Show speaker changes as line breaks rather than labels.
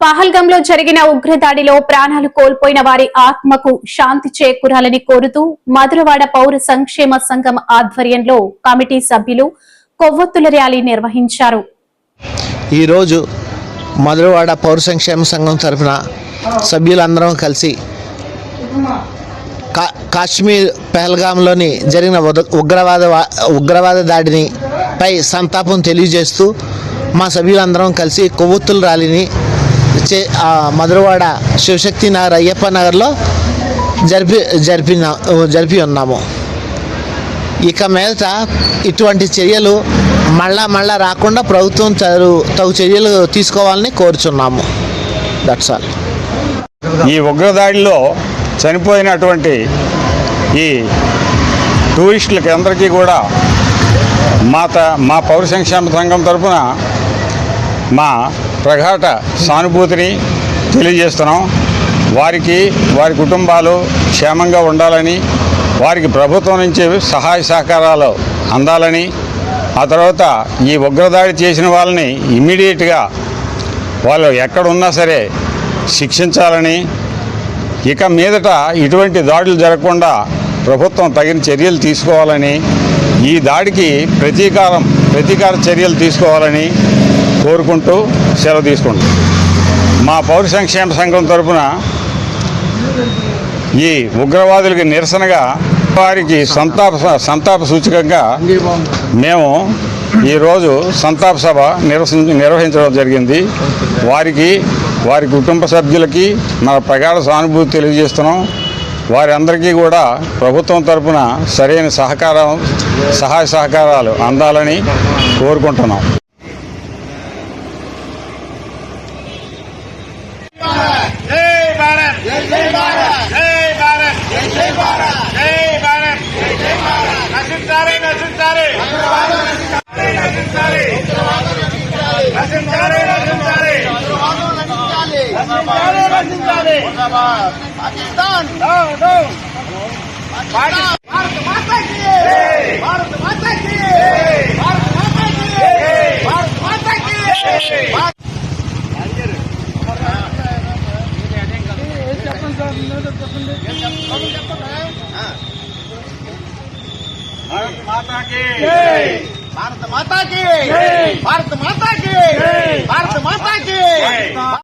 పహల్గంలో జరిగిన ఉగ్రదాడిలో ప్రాణాలు కోల్పోయిన వారి ఆత్మకు శాంతి చేకూరాలని కోరుతూ మధురవాడ పౌర సంక్షేమ సంఘం ఆధ్వర్యంలో కమిటీ సభ్యులు కొవ్వొత్తుల ర్యాలీ నిర్వహించారు.
ఈరోజు మధురవాడ పౌర సంక్షేమ సంఘం తరఫున సభ్యులందరం కలిసి కా కాశ్మీర్ పెహల్గాంలోని జరిగిన ఉద- ఉగ్రవాద ఉగ్రవాద దాడిని పై సంతాపం తెలియజేస్తూ మా సభ్యులందరం కలిసి కొవ్వొత్తుల ర్యాలీని చే మధురవాడ శివశక్తి నగర్ అయ్యప్ప నగర్లో జరిపి జరిపిన జరిపి ఉన్నాము. ఇక మీదట ఇటువంటి చర్యలు మళ్ళా మళ్ళా రాకుండా ప్రభుత్వం తగు తగు చర్యలు తీసుకోవాలని కోరుచున్నాము. దట్స్ ఆల్
ఈ ఉగ్రదాడిలో చనిపోయినటువంటి ఈ టూరిస్టులకి అందరికీ కూడా మా త మా పౌర సంక్షేమ సంఘం తరఫున మా ప్రగాఢ సానుభూతిని తెలియజేస్తున్నాం. వారికి వారి కుటుంబాలు క్షేమంగా ఉండాలని వారికి ప్రభుత్వం నుంచి సహాయ సహకారాలు అందాలని ఆ తర్వాత ఈ ఉగ్రదాడి చేసిన వాళ్ళని ఇమ్మీడియట్గా వాళ్ళు ఎక్కడున్నా సరే శిక్షించాలని ఇక మీదట ఇటువంటి దాడులు జరగకుండా ప్రభుత్వం తగిన చర్యలు తీసుకోవాలని ఈ దాడికి ప్రతీకారం ప్రతీకార చర్యలు తీసుకోవాలని కోరుకుంటూ సెలవు తీసుకుంటాం మా పౌర సంక్షేమ సంఘం తరపున ఈ ఉగ్రవాదులకి నిరసనగా వారికి సంతాప సంతాప సూచకంగా మేము ఈరోజు సంతాప సభ నిర్వహించడం జరిగింది. వారికి వారి కుటుంబ సభ్యులకి మన ప్రగాఢ సానుభూతి తెలియజేస్తున్నాం. వారందరికీ కూడా ప్రభుత్వం తరపున సరైన సహకారం సహాయ సహకారాలు అందాలని కోరుకుంటున్నాం.
జై భారత్. జై భారత్. జై భారత్. జై భారత్. పాకిస్తాన్. పాకిస్తాన్. మాతాకి. భారత మాతాకి. భారత మాతాకి. భారత మాతాకి.